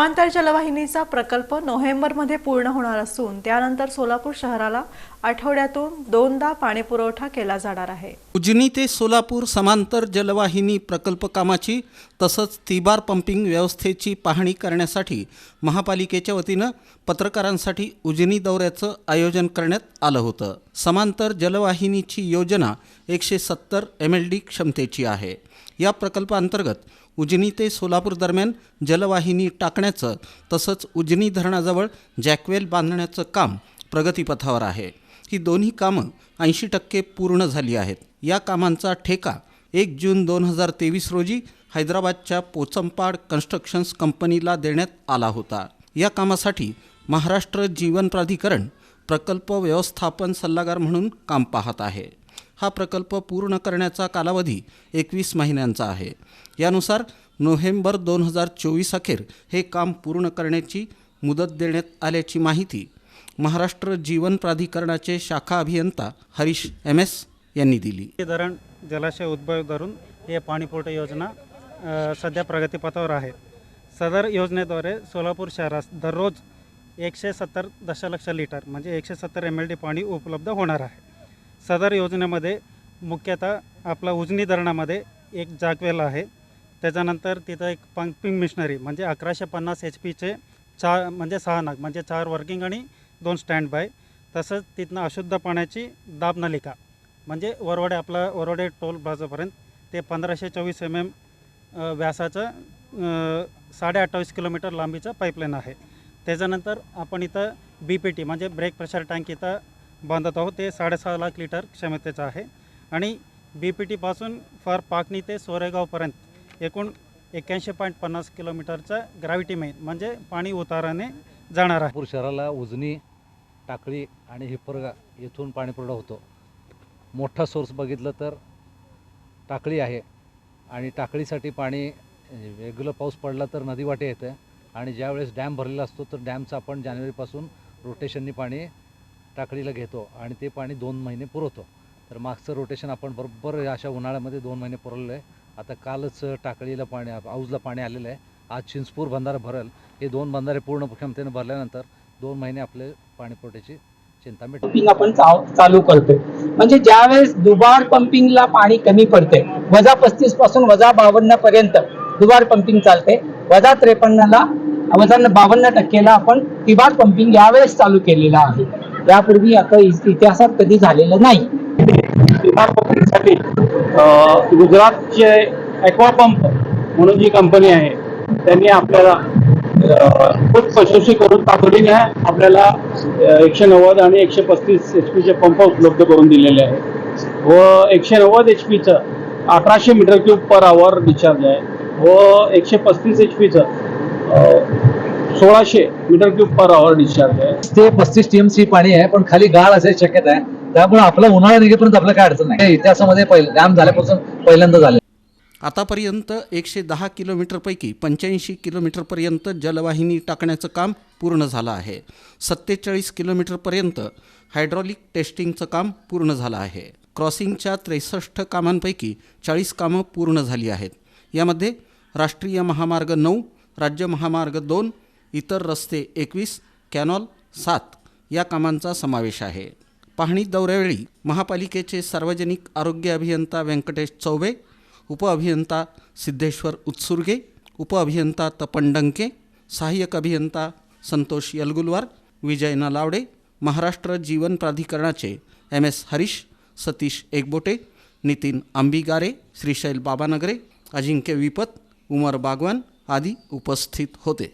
समांतर जलवाहिनीचा प्रकल्प नोव्हेंबरमध्ये पूर्ण होणार असून त्यानंतर सोलापूर शहराला आठवड्यातून दोनदा पाणीपुरवठा केला जाणार आहे. उजनी ते सोलापूर समांतर जलवाहिनी प्रकल्प कामाची तसंच तिबार पंपिंग व्यवस्थेची पाहणी करण्यासाठी महापालिकेच्या वतीनं पत्रकारांसाठी उजनी दौऱ्याचं आयोजन करण्यात आलं होतं. समांतर जलवाहिनीची योजना एकशे सत्तर एम एल डी क्षमतेची आहे. या प्रकल्पाअंतर्गत उजनी ते सोलापूर दरम्यान जलवाहिनी टाकण्याचं तसंच उजनी धरणाजवळ जॅकवेल बांधण्याचं काम प्रगतीपथावर आहे. ही दोन्ही कामं ऐंशी टक्के पूर्ण झाली आहेत. या कामांचा ठेका एक जून दोन हजार तेवीस रोजी हैदराबादच्या पोचंपाड कन्स्ट्रक्शन्स कंपनीला देण्यात आला होता. या कामासाठी महाराष्ट्र जीवन प्राधिकरण प्रकल्प व्यवस्थापन सल्लागार म्हणून काम पाहत आहे. हा प्रकल्प पूर्ण करण्याचा कालावधी एकवीस महिन्यांचा आहे. यानुसार नोव्हेंबर दोन हजार चोवीस अखेर हे काम पूर्ण करण्याची मुदत देण्यात आल्याची माहिती महाराष्ट्र जीवन प्राधिकरणाचे शाखा अभियंता हरीश एम एस यांनी दिली. हे धरण जलाशय उद्भव धरून हे पाणीपुरवठा योजना सध्या प्रगतीपथावर आहे. सदर योजनेद्वारे सोलापूर शहरास दररोज एकशे सत्तर दशलक्ष लिटर म्हणजे एकशे सत्तर एम एल डी पाणी उपलब्ध होणार आहे. सदर योजनेमध्ये मुख्यतः आपला उजनी धरणामध्ये एक जागवेल आहे. त्याच्यानंतर तिथं एक पंपिंग मिशनरी म्हणजे अकराशे पन्नास एच पीचे चार म्हणजे सहा नाग म्हणजे चार वर्किंग आणि दोन स्टँड बाय तसंच तिथनं अशुद्ध पाण्याची दाब नलिका म्हणजे वरवडे आपला वरवडे टोल प्लाझापर्यंत ते पंधराशे चोवीस एम एम व्यासाचं साडे अठ्ठावीस किलोमीटर लांबीचं पाईपलाईन आहे. त्याच्यानंतर आपण इथं बी पी टी म्हणजे ब्रेक प्रेशर टँक इथं बांधत आहोत. ते साडेसहा लाख लिटर क्षमतेचं आहे. आणि बी पी टीपासून फार पाकणी ते सोरेगावपर्यंत एकूण एक्क्याऐंशी पॉईंट पन्नास किलोमीटरचं ग्रॅव्हिटी मेन म्हणजे पाणी उताराने जाणार आहे. नागपूर शहराला उजनी टाकळी आणि हिपरगा येथून पाणीपुरवठा होतो. मोठा सोर्स बघितलं तर टाकळी आहे. आणि टाकळीसाठी पाणी रेग्युलर पाऊस पडला तर नदीवाटे येतं. आणि ज्यावेळेस डॅम भरलेला असतो तर डॅमचं आपण जानेवारीपासून रोटेशननी पाणी टाकळीला घेतो आणि ते पाणी दोन महिने पुरवतो. तर मागचं रोटेशन आपण बरोबर अशा उन्हाळ्यामध्ये दोन महिने पुरवलं आहे. आता कालच टाकळीला पाणी औजला पाणी आलेलं आहे. आज चिंचपूर बंधारा भरल. हे दोन बंधारे पूर्ण क्षमतेने भरल्यानंतर दोन महिने आपले पाणी पुरवठ्याची चिंता मिटेल पंपिंग आपण चालू करतोय. म्हणजे ज्यावेळेस दुबार पंपिंगला पाणी कमी पडते वजा पस्तीसपासून वजा बावन्न पर्यंत दुबार पंपिंग चालते वजा त्रेपन्नला वजा बावन्न टक्केला आपण तिबार पंपिंग यावेळेस चालू केलेलं आहे. यापूर्वी आता इतिहासात कधी झालेलं नाही. विमान गुजरातचे ॲक्वा पंप म्हणून जी कंपनी आहे त्यांनी आपल्याला खूप कशोशी करून तातडीने आपल्याला एकशे नव्वद आणि एकशे पस्तीस एच पीचे पंप उपलब्ध करून दिलेले आहे व एकशे नव्वद एच पीचं अठराशे metre cube per hour discharge आहे. व एकशे पस्तीस एच पीचं सोळाशे metre cube per hour discharge आहे. ते पस्तीस टीएमसी पाणी आहे पण खाली गाळ असायची शक्यता आहे. त्यामुळे आपला उन्हाळा निघेपर्यंत आपल्याला काय अडचण नाही. इतिहासामध्ये पहिलं डॅम झाल्यापासून पहिल्यांदा झालं. आतापर्यंत एकशे दहा किलोमीटरपैकी पंच्याऐंशी किलोमीटरपर्यंत जलवाहिनी टाकण्याचं काम पूर्ण झालं आहे. सत्तेचाळीस किलोमीटरपर्यंत हायड्रॉलिक टेस्टिंगचं काम पूर्ण झालं आहे. क्रॉसिंगच्या त्रेसष्ट कामांपैकी चाळीस कामं पूर्ण झाली आहेत. यामध्ये राष्ट्रीय महामार्ग नऊ राज्य महामार्ग दोन इतर रस्ते एकवीस कॅनॉल सात या कामांचा समावेश आहे. पाहणी दौऱ्यावेळी महापालिकेचे सार्वजनिक आरोग्य अभियंता व्यंकटेश चौबे उपअभियंता सिद्धेश्वर उत्सुर्गे उपअभियंता तपन डंके सहाय्यक अभियंता संतोष यलगुलवार विजय नलावडे महाराष्ट्र जीवन प्राधिकरणाचे एम एस हरीश सतीश एकबोटे नितीन आंबिगारे श्रीशैल बाबानगरे अजिंक्य विपत उमर बागवान आदी उपस्थित होते.